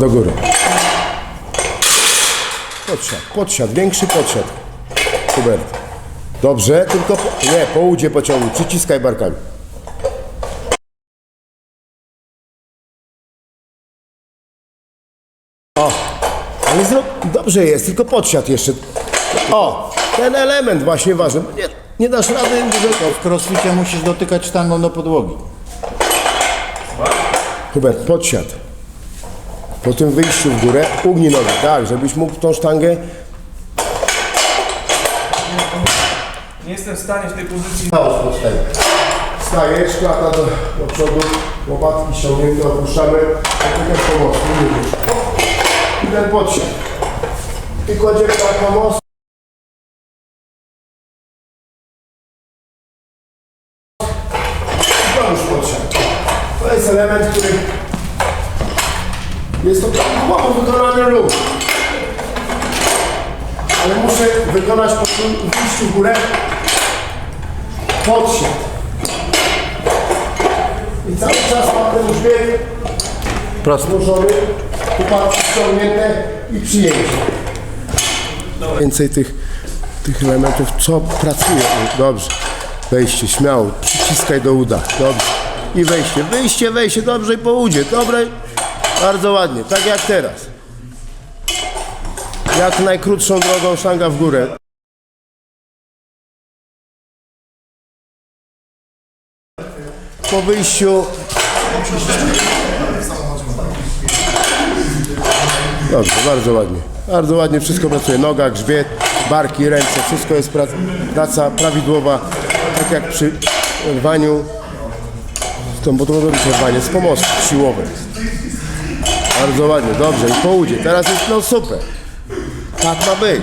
Do góry. Podsiad, podsiad, większy podsiad. Hubert. Dobrze, tylko po, nie, po udzie pociągnij, przyciskaj barkami. O, ale zrób, dobrze jest, tylko podsiad jeszcze. O, ten element właśnie ważny. bo Nie, nie dasz rady, że... W crossficie musisz dotykać sztangą do podłogi. Hubert, podsiad. Po tym wyjściu w górę ugnij nogę, tak, żebyś mógł tą sztangę Nie jestem w stanie w tej pozycji Stajesz, klata do, do przodu, łopatki ściągnięte, opuszczamy, dotykać pomocy. I ten podsiad. I kładziemy na pomoc. I to już podsiad. To jest element, który jest to prawidłowo wykonany ruch. Ale muszę wykonać po wyjściu w górę podsiad. I cały czas mam ten uśmiech złożony, upadki ściągnięte i przyjęcie. Więcej tych, tych elementów, co pracuje. Dobrze. Wejście, śmiało. Przyciskaj do uda. Dobrze. I wejście, wyjście, wejście. Dobrze i po udzie. Dobre. Bardzo ładnie. Tak jak teraz. Jak najkrótszą drogą szanga w górę. Po wyjściu Dobrze, bardzo ładnie. Bardzo ładnie wszystko pracuje. Noga, grzbiet, barki, ręce, wszystko jest praca, praca prawidłowa, tak jak przy rwaniu, to, bo to może rwanie z pomocy siłowej. Bardzo ładnie, dobrze i po udzie. Teraz jest no super. Tak ma być.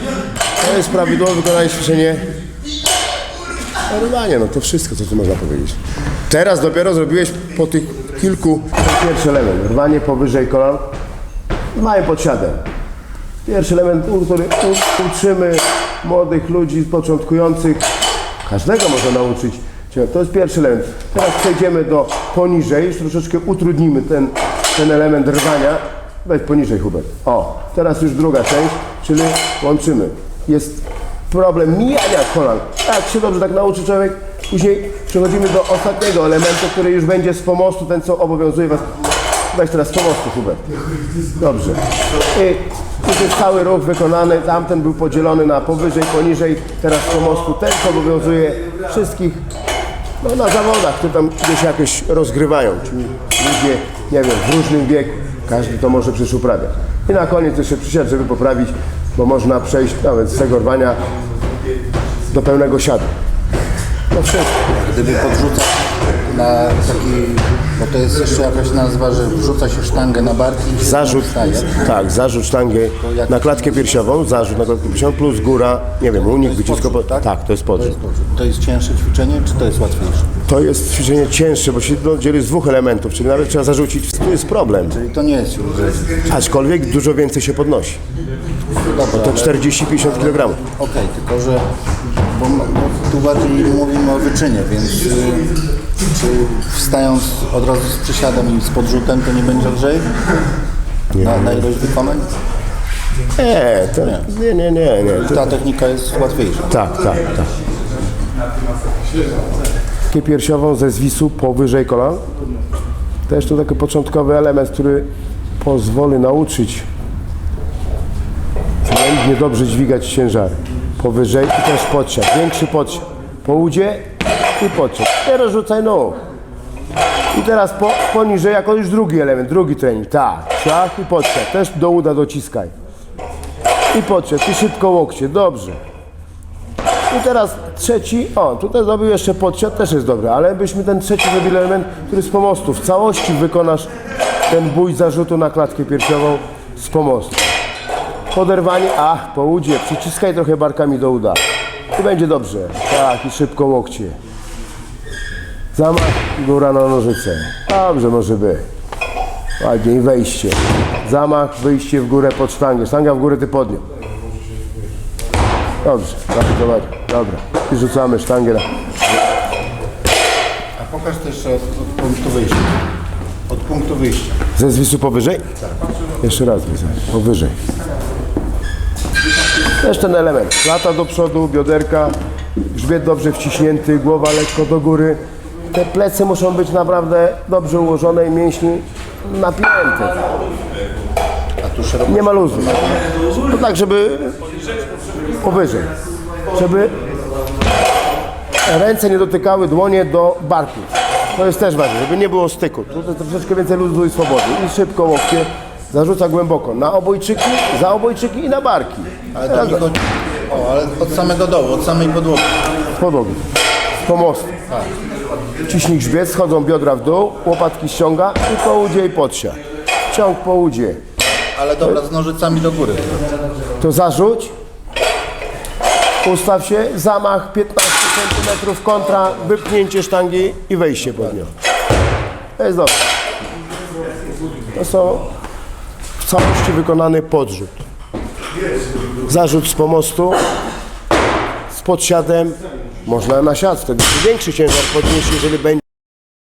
To jest prawidłowe wykonanie ćwiczenie. Rwanie, no to wszystko, co tu można powiedzieć. Teraz dopiero zrobiłeś po tych kilku pierwszy element. Rwanie powyżej kolan. Mają podsiadę. Pierwszy element, który uczymy młodych ludzi, początkujących. Każdego można nauczyć. To jest pierwszy element. Teraz przejdziemy do poniżej, już troszeczkę utrudnimy ten, ten element rwania. Weź poniżej, Hubert. O, teraz już druga część, czyli łączymy. Jest problem mijania kolan. Jak się dobrze tak nauczy człowiek, później przechodzimy do ostatniego elementu, który już będzie z pomostu, ten co obowiązuje Was. Weź teraz z pomostu, Hubert. Dobrze. I już jest cały ruch wykonany, tamten był podzielony na powyżej, poniżej, teraz z pomostu. Ten co obowiązuje wszystkich no, na zawodach, które tam gdzieś jakieś rozgrywają, czyli ludzie, nie wiem, w różnym wieku. Każdy to może przecież uprawiać. I na koniec jeszcze przysiad, żeby poprawić, bo można przejść nawet z tego rwania do pełnego siadu. No wszystko. Gdyby podrzucać na taki, bo to jest jeszcze jakaś nazwa, że wrzuca się sztangę na barki i się Zarzut, wstaje. tak, zarzut sztangę jak- na klatkę piersiową, zarzut na klatkę piersiową plus góra, nie wiem, unik, wycisko, po, podrzut, tak? to jest podrzut. To jest cięższe ćwiczenie, czy to jest łatwiejsze? To jest ćwiczenie cięższe, bo się no, dzieli z dwóch elementów, czyli nawet trzeba zarzucić, tu jest problem. Czyli to nie jest już, Aczkolwiek dużo więcej się podnosi. dobra, To ale- 40-50 kg. Okej, tylko że bo, bo tu bardziej mówimy o wyczynie, więc y, czy wstając od razu z przysiadem i z podrzutem to nie będzie lżej? Na, na ilość wykonań? Nie, to, nie, nie, nie, nie. To, Ta technika jest łatwiejsza. tak, tak, tak. Piersiową ze zwisu powyżej kolan. Też to taki początkowy element, który pozwoli nauczyć względnie dobrze dźwigać ciężary. Powyżej i też podsiad. Większy podsiad. Po udzie i podsiad. Teraz rzucaj nóg. I teraz po, poniżej jako już drugi element, drugi trening. Tak, ciach i podsiad. Też do uda dociskaj. I podsiad, i szybko łokcie. Dobrze. I teraz trzeci, o, tutaj zrobił jeszcze podsiad, też jest dobry, ale byśmy ten trzeci zrobili element, który z pomostu. W całości wykonasz ten bój zarzutu na klatkę piersiową z pomostu. Poderwanie, ach, po udzie, przyciskaj trochę barkami do uda. I będzie dobrze. Tak, i szybko łokcie. Zamach, góra na nożyce. Dobrze może być. Ładnie i wejście. Zamach, wyjście w górę pod sztangę. Sztanga w górę, ty podniósł. Dobrze, bardzo ładnie. Dobra. I rzucamy sztangę na... A pokaż też od, od punktu wyjścia. Od punktu wyjścia. Ze zwisu powyżej? Jeszcze raz, widzę. powyżej. Też ten element. Lata do przodu, bioderka, grzbiet dobrze wciśnięty, głowa lekko do góry. Te plecy muszą być naprawdę dobrze ułożone i mięśni napięte. Nie ma luzu. To tak, żeby powyżej. Żeby ręce nie dotykały dłonie do barku. To jest też ważne, żeby nie było styku. Tutaj troszeczkę więcej luzu i swobody. I szybko łokcie. Zarzuca głęboko na obojczyki, za obojczyki i na barki. Ale to nie chodzi. O, ale od samego dołu, od samej podłogi. Z podłogi. Z pomostu. Ciśnij grzbiet, schodzą biodra w dół, łopatki ściąga i po udzie i podsia. Ciąg po udzie. Ale dobra, z nożycami do góry. to zarzuć, ustaw się, zamach 15 cm kontra, wypchnięcie sztangi i wejście pod nią. To jest dobrze. To są w całości wykonany podrzut. Zarzut z pomostu, z podsiadem, można na siat, wtedy większy ciężar podnieść, jeżeli będzie